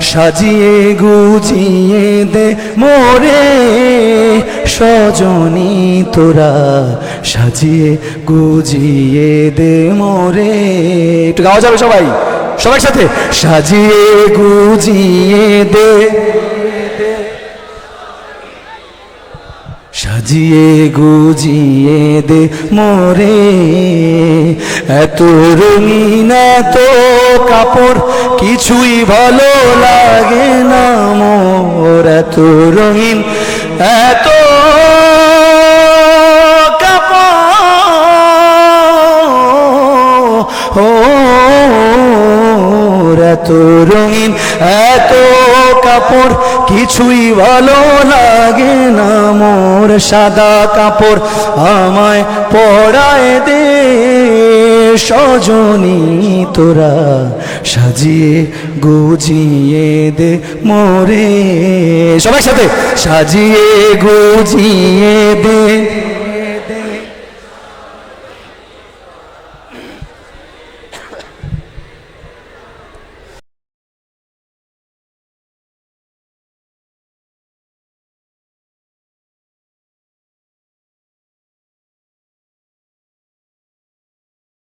সাজিয়ে গুজিয়ে দে মোরে, সজনী তোরা। সাজিয়ে গুজিয়ে দে মোরে। একটু গাওয়া যাবে সবাই সবার সাথে সাজিয়ে গুজিয়ে দে। সাজিয়ে গুজিয়ে দে মোরে। এত রঙিন, এত কাপড়, কিছুই ভালো লাগে না মোর। এত রঙিন, এত কাপড়, ও এত রঙিন এত কাপড়, কিছুই ভালো লাগে না মোর সাদা কাপড়। আমায় পড়ায় দে সজনী, তোরা সাজিয়ে গুজিয়ে দে মোরে। সবার সাথে সাজিয়ে গুজিয়ে দে।